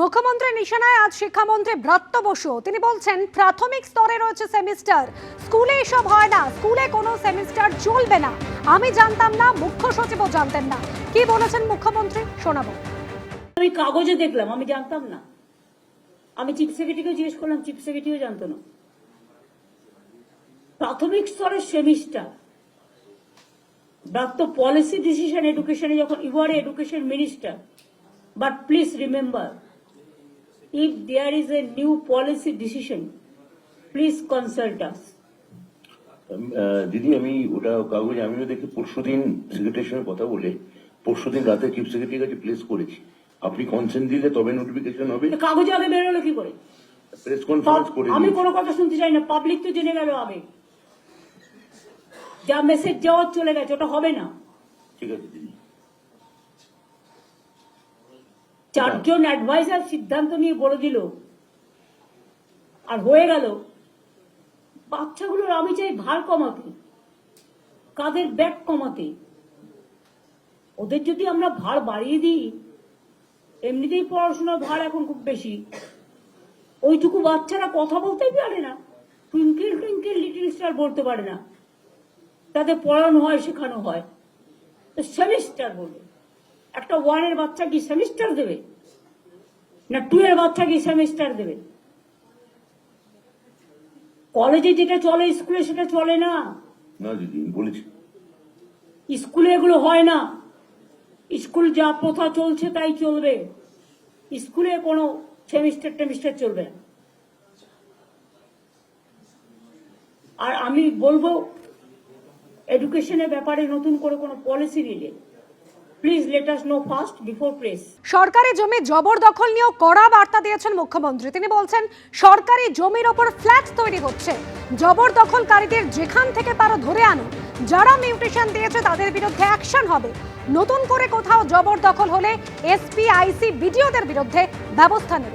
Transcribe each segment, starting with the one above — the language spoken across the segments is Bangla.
মুখ্যমন্ত্রী নিশানায় আজ শিক্ষামন্ত্রী ব্রাত্য বসু। তিনি বলছেন, প্রাথমিক স্তরে রয়েছে সেমিস্টার। স্কুলে এসব হয় না। স্কুলে কোনো সেমিস্টার চলবে না। আমি জানতাম না, মুখ্য সচিবও জানতেন না। কি বলেছেন মুখ্যমন্ত্রী? শোনাবো। আমি কাগজে দেখলাম, আমি জানতাম না। আমি চিফ সেক্রেটারিকেও জিজ্ঞেস করলাম, চিফ সেক্রেটারিও জানতো না। প্রাথমিক স্তরের সেমিস্টার। ব্রাত্য পলিসি ডিসিশন এডুকেশনে যখন, you are education minister, but please remember if there is a new policy decision please consult us ah, দিদি আমি ওটা কাগজ আমিও দেখি পরশুদিন সেক্রেটারির সঙ্গে কথা বলে পরশুদিন রাতে চিফ সেক্রেটারির কাছে প্লেস করেছি। আপনি কনসেন্ট দিলে তবে নোটিফিকেশন হবে। কাগজে আগে বেরোলো কি করে? প্রেস কনফারেন্স করে আমি। কোনো কথা শুনতে চাই না পাবলিক তো জেনে গেল আগে। যা মেসেজ যাওয়ার চলে গেছে ওটা হবে না। ঠিক আছে দিদি। চারজন অ্যাডভাইজার সিদ্ধান্ত নিয়ে বলে দিল। আর হয়ে গেল বাচ্চাগুলোর আমি চাই ভার কমাতে, কাদের ব্যাগ কমাতে। ওদের যদি আমরা ভার বাড়িয়ে দিই, এমনিতেই পড়াশোনার ভার এখন খুব বেশি। ওইটুকু বাচ্চারা কথা বলতেই পারে না, টুইঙ্কেল টুইঙ্কেল লিটিল স্টার বলতে পারে না। তাদের পড়ানো হয়, শেখানো হয়। সেমিস্টার বলবে একটা ওয়ানের বাচ্চা কি সেমিস্টার দেবে? না টু এর বাচ্চা কি সেমিস্টার দেবে? কলেজে যেটা চলে স্কুলে সেটা চলে না? না দিদি বলেছি। স্কুলে এগুলো হয় না। স্কুল যা প্রথা চলছে তাই চলবে। স্কুলে কোনো সেমিস্টার টেমিস্টার চলবে না। আর আমি বলব এডুকেশনের ব্যাপারে নতুন করে কোনো পলিসি নিলে please let us know first before press সরকারি জমি জবরদখল নিয়েও কড়া বার্তা দিয়েছেন মুখ্যমন্ত্রী। তিনি বলছেন সরকারি জমির ওপর ফ্ল্যাট তৈরি হচ্ছে। জবরদখলকারীদের যেখান থেকে পারো ধরে আনো। যারা মিউটেশন দিয়েছে তাদের বিরুদ্ধে অ্যাকশন হবে। নতুন করে কোথাও জবরদখল হলে এসপি আইসি বিডিওদের বিরুদ্ধে ব্যবস্থা নেব।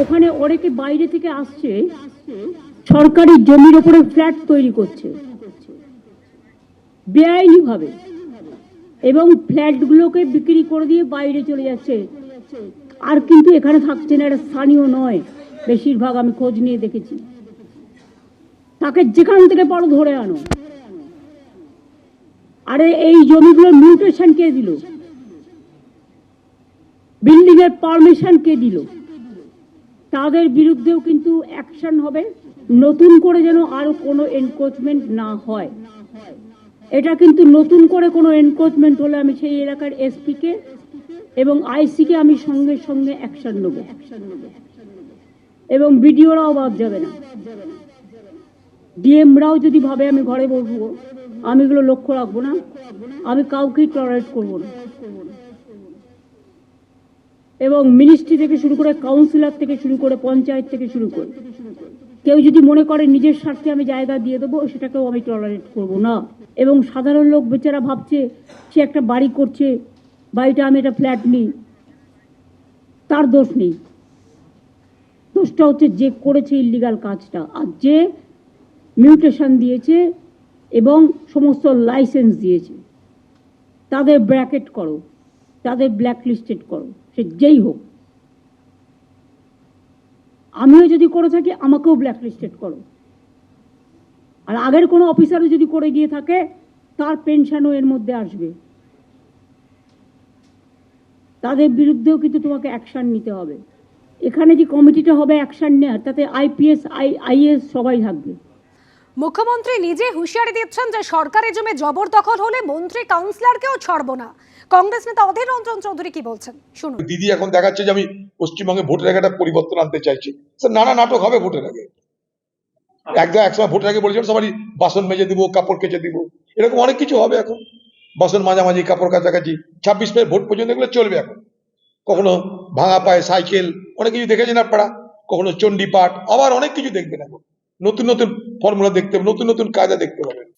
ওখানে অনেকে বাইরে থেকে আসছে সরকারি জমির উপরে ফ্ল্যাট তৈরি করছে। বেআইনি ভাবে এবং ফ্ল্যাটগুলোকে বিক্রি করে দিয়ে বাইরে চলে যাচ্ছে। আর কিন্তু এখানে থাকছে না, এটা স্থানীয় নয়। বেশিরভাগ আমি খোঁজ নিয়ে দেখেছি। তাকে যেখান থেকে পারো ধরে আনো। আরে এই জমিগুলোর মিউটেশন কে দিল? বিল্ডিং এর পারমিশন কে দিল? তাদের বিরুদ্ধেও কিন্তু অ্যাকশন হবে। নতুন করে যেন আরও কোনো এনক্রোচমেন্ট না হয়। এটা কিন্তু নতুন করে কোনো এনক্রোচমেন্ট হলে আমি সেই এলাকার এসপি কে এবং আইসি কে আমি সঙ্গে সঙ্গে অ্যাকশন নেব। এবং বিডিওরাও বাদ যাবে না। ডিএমরাও যদি ভাবে আমি ঘরে বসবো, আমি এগুলো লক্ষ্য রাখব না, আমি কাউকেই টলারেট করব না। এবং মিনিস্ট্রি থেকে শুরু করে কাউন্সিলর থেকে শুরু করে পঞ্চায়েত থেকে শুরু করে, কেউ যদি মনে করে নিজের স্বার্থে আমি জায়গা দিয়ে দেবো, সেটাকেও আমি টলারেট করব না। এবং সাধারণ লোক বেচারা ভাবছে, সে একটা বাড়ি করছে, বাড়িটা আমি একটা ফ্ল্যাট নিই। তার দোষ নেই। দোষটা হচ্ছে যে করেছে ইলিগাল কাজটা আর যে মিউটেশন দিয়েছে এবং সমস্ত লাইসেন্স দিয়েছে। তাদের ব্র্যাকেট করো, তাদের ব্ল্যাক লিস্টেড করো, সে যেই হোক। আমিও যদি করে থাকি, আমাকেও ব্ল্যাক লিস্টেড করো। আর আগের কোনো অফিসারও যদি করে গিয়ে থাকে তার পেনশনও এর মধ্যে আসবে। তাদের বিরুদ্ধেও কিন্তু তোমাকে অ্যাকশন নিতে হবে। এখানে যে কমিটিটা হবে অ্যাকশন নেওয়ার তাতে আইপিএস আই আইএস সবাই থাকবে। মুখ্যমন্ত্রী নিজে হুঁশিয়ারি দিচ্ছেন যে সরকারি জমি জবরদখল হলে মন্ত্রী কাউন্সিলরকেও ছাড়বো না। কংগ্রেস নেতা অধীর রঞ্জন চৌধুরী কি বলছেন? শুনুন। দিদি এখন দেখাচ্ছে যে আমি পশ্চিমবঙ্গে ভোটের আগে একটা পরিবর্তন আনতে চাইছি। স্যার নানা নাটক হবে ভোটের আগে। একদম একসময় ভোটের আগে বলেছিলাম, সবারই বাসন মেজে দিব, কাপড় কেচে দিব। এরকম অনেক কিছু হবে এখন। বাসন মাঝামাঝি, কাপড় কাছাকাছি ছাব্বিশ মে ভোট পর্যন্ত এগুলো চলবে এখন। কখনো ভাঙা পায়ে সাইকেল, অনেক কিছু দেখেছেন আপনারা? কখনো চণ্ডী পাঠ আবার অনেক কিছু দেখবেন এখন। নতুন নতুন ফর্মুলা দেখতে নতুন নতুন কাজা দেখতে পাবেন